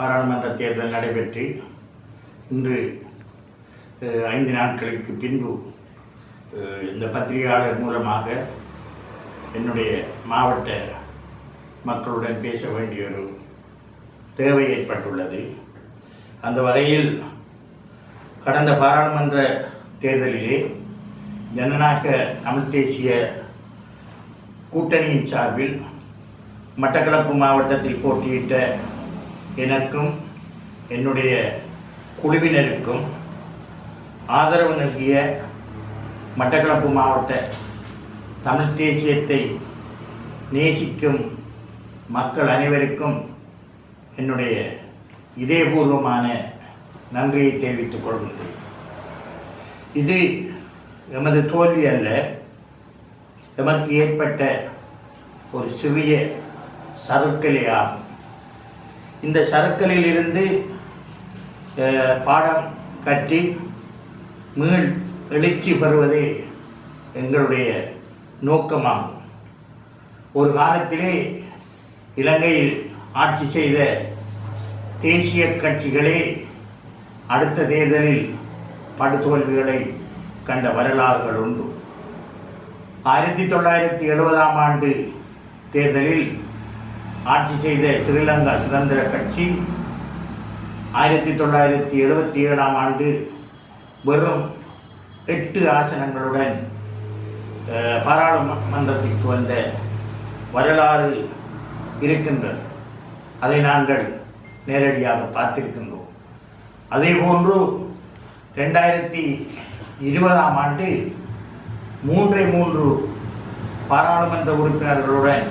பாராளுமன்ற தேர்தல் நடைபெற்று இன்று ஐந்து நாட்களுக்கு பின்பு இந்த பத்திரிகையாளர் மூலமாக என்னுடைய மாவட்ட மக்களுடன் பேச வேண்டிய ஒரு தேவை ஏற்பட்டுள்ளது. அந்த வகையில் கடந்த பாராளுமன்ற தேர்தலிலே ஜனநாயக தமிழ் தேசிய கூட்டணியின் சார்பில் மட்டக்களப்பு மாவட்டத்தில் போட்டியிட்ட எனக்கும் என்னுடைய குழுவினருக்கும் ஆதரவு நல்கிய மட்டக்களப்பு மாவட்ட தமிழ் தேசியத்தை நேசிக்கும் மக்கள் அனைவருக்கும் என்னுடைய இதயபூர்வமான நன்றியை தெரிவித்துக் கொள்கின்றேன். இது எமது தோல்வி அல்ல எமக்கு ஏற்பட்ட ஒரு சிறிய சறுக்கலே இந்த சறுக்கலில் இருந்து பாடம் கற்றி மீள் எழுச்சி பெறுவதே எங்களுடைய நோக்கமாகும். ஒரு காலத்திலே இலங்கையில் ஆட்சி செய்த தேசிய கட்சிகளே அடுத்த தேர்தலில் படுதோல்விகளை கண்ட வரலாறுகள் உண்டு. ஆயிரத்தி தொள்ளாயிரத்தி எழுபதாம் ஆண்டு தேர்தலில் ஆட்சி செய்த ஸ்ரீலங்கா சுதந்திர கட்சி ஆயிரத்தி தொள்ளாயிரத்தி எழுபத்தி ஏழாம் ஆண்டு வெறும் எட்டு ஆசனங்களுடன் பாராளுமன்றத்திற்கு வந்த வரலாறு இருக்கின்றது. அதை நாங்கள் நேரடியாக பார்த்திருக்கின்றோம். அதே போன்று ரெண்டாயிரத்தி இருபதாம் ஆண்டு மூன்றை மூன்று பாராளுமன்ற உறுப்பினர்களுடன்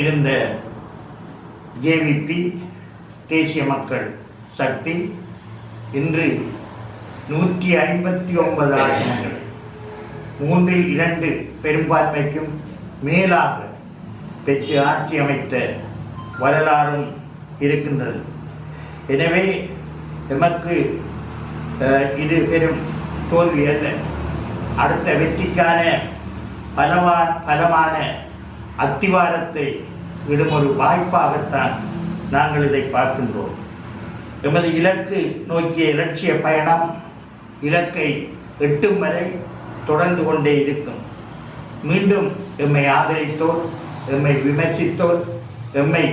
இருந்த ஜேவிபி தேசிய மக்கள் சக்தி இன்று நூற்றி ஐம்பத்தி ஒன்பது ஆசனங்கள் மூன்றில் இரண்டு பெரும்பான்மைக்கும் மேலாக பெற்று ஆட்சி அமைத்த வரலாறும் இருக்கின்றது. எனவே எமக்கு இது பெரும் தோல்வி அல்ல. அடுத்த வெற்றிக்கான பலவா பலமான அத்திவாரத்தை விடும் ஒரு வாய்ப்பாகத்தான் நாங்கள் இதை பார்க்கின்றோம். எமது இலக்கு நோக்கிய இலட்சிய பயணம் இலக்கை எட்டும் வரை தொடர்ந்து கொண்டே இருக்கும். மீண்டும் எம்மை ஆதரித்தோர் எம்மை விமர்சித்தோர் எம்மை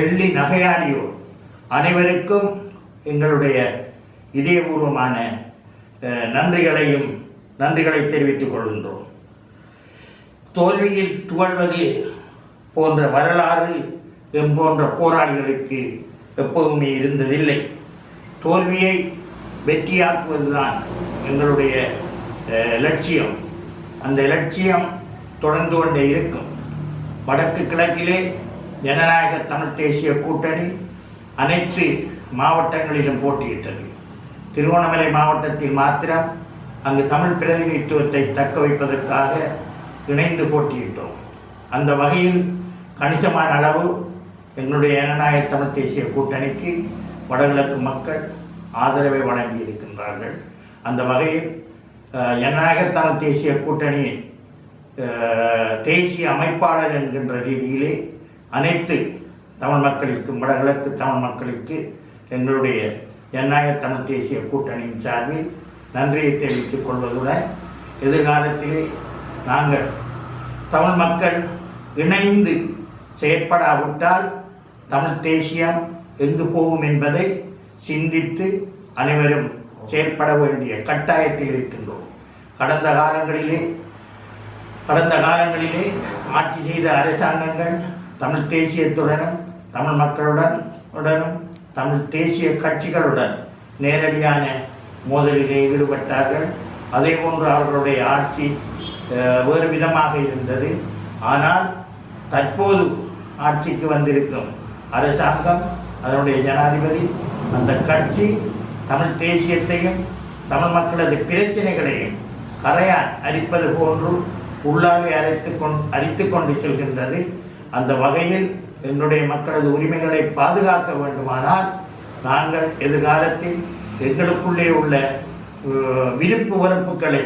எள்ளி நகையாடியோர் அனைவருக்கும் எங்களுடைய இதயபூர்வமான நன்றிகளையும் நன்றிகளை தெரிவித்துக் கொள்கின்றோம். தோல்வியில் துவழ்வது போன்ற வரலாறு எம்போன்ற போராளிகளுக்கு எப்போதுமே இருந்ததில்லை. தோல்வியை வெற்றியாக்குவதுதான் எங்களுடைய லட்சியம். அந்த லட்சியம் தொடர்ந்து கொண்டே இருக்கும். வடக்கு கிழக்கிலே ஜனநாயக தமிழ் தேசிய கூட்டணி அனைத்து மாவட்டங்களிலும் போட்டியிட்டது. திருவண்ணாமலை மாவட்டத்தில் மாத்திரம் அங்கு தமிழ் பிரதிநிதித்துவத்தை தக்க வைப்பதற்காக இணைந்து போட்டியிட்டோம். அந்த வகையில் கணிசமான அளவு எங்களுடைய ஜனநாயக தமிழ் தேசிய கூட்டணிக்கு வடகிழக்கு மக்கள் ஆதரவை வழங்கி இருக்கின்றார்கள். அந்த வகையில் அஹ், ஜனநாயக தமிழ் தேசிய கூட்டணி தேசிய அமைப்பாளர் என்கின்ற ரீதியிலே அனைத்து தமிழ் மக்களுக்கும் வடகிழக்கு தமிழ் மக்களுக்கு எங்களுடைய ஜனநாயக தமிழ் தேசிய கூட்டணியின் சார்பில் நன்றியை தெரிவித்துக் கொள்வதுடன் எதிர்காலத்திலே நாங்கள் தமிழ் மக்கள் இணைந்து செயற்படாவிட்டால் தமிழ் தேசியம் எங்கு போகும் என்பதை சிந்தித்து அனைவரும் செயற்பட வேண்டிய கட்டாயத்தில் இருக்கின்றோம். கடந்த காலங்களிலே கடந்த காலங்களிலே ஆட்சி செய்த அரசாங்கங்கள் தமிழ் தேசியத்துடனும் தமிழ் மக்களுடன் உடனும் தமிழ் தேசிய கட்சிகளுடன் நேரடியான மோதலிலே ஈடுபட்டார்கள். அதே போன்று அவர்களுடைய ஆட்சி வேறு விதமாக இருந்தது. ஆனால் தற்போது ஆட்சிக்கு வந்திருக்கும் அரசாங்கம் அதனுடைய ஜனாதிபதி அந்த கட்சி தமிழ் தேசியத்தையும் தமிழ் மக்களது பிரச்சனைகளையும் கரையான் அரிப்பது போன்று உள்ளாகவே அரைத்து கொண் அரித்து கொண்டு செல்கின்றது. அந்த வகையில் எங்களுடைய மக்களது உரிமைகளை பாதுகாக்க வேண்டுமானால் நாங்கள் எதிர்காலத்தில் எங்களுக்குள்ளே உள்ள விருப்பு வெறுப்புகளை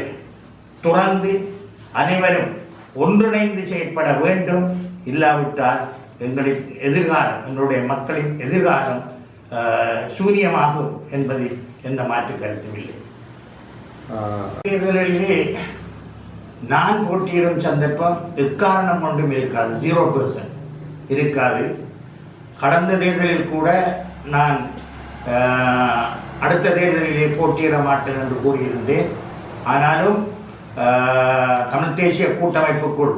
துறந்து அனைவரும் ஒன்றிணைந்து செயற்பட வேண்டும். இல்லாவிட்டால் எங்களின் எதிர்காலம் எங்களுடைய மக்களின் எதிர்காலம் ஆஹ், சூனியமாகும் என்பதில் எந்த மாற்று கருத்தும் இல்லை. தேர்தலிலே நான் போட்டியிடும் சந்தர்ப்பம் எக்காரணம் ஒன்றும் இருக்காது ஜீரோ பெர்சன்ட் இருக்காது. கடந்த தேர்தலில் கூட நான் அடுத்த தேர்தலிலே போட்டியிட மாட்டேன் என்று கூறியிருந்தேன். ஆனாலும் தமிழ் தேசிய கூட்டமைப்புக்குள்